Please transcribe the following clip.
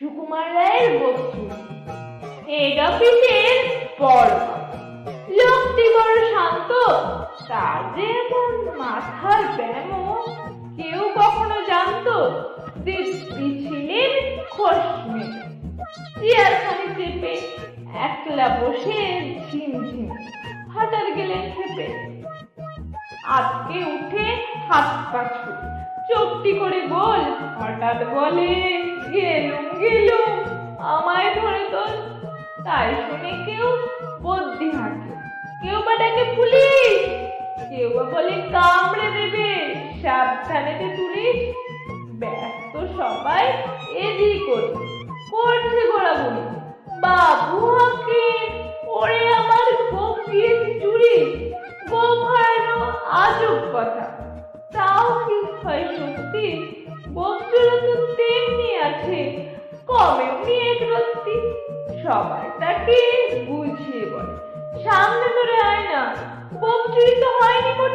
সুকুমার রায়ের বস্তু। হেড অফিসের বড় লোকটি বড় শান্ত, তার যে এমন মাথার ব্যামো কেউ কখনো জানতো খসমে চেয়ারখানি চেপে একলা বসে ঝিমঝিম হঠাৎ গেলেন খেপে। আজকে উঠে হাত পাছু চোখটি করে বল, হঠাৎ বলে তাই শুনে কেউ বদ্যি হাঁটে কেউ বা ডাকে পুলিশ, কেউ বা বলে কামড়ে দেবে। সাবধানে তে তুলিস ব্যস্ত সবাই এদিক করছে গোড়াগুড়ি বাবু হাকিম ওরে আমার গোপ দিয়েছি চুরি। গোপ হারানো আজব কথা। তাও কি হয় সত্যি বন্ধুরা তো তেমনি সবাই তাকে বুঝিয়ে বলে। সামনে ধরে আয় না বোম তো হয়নি মোটেও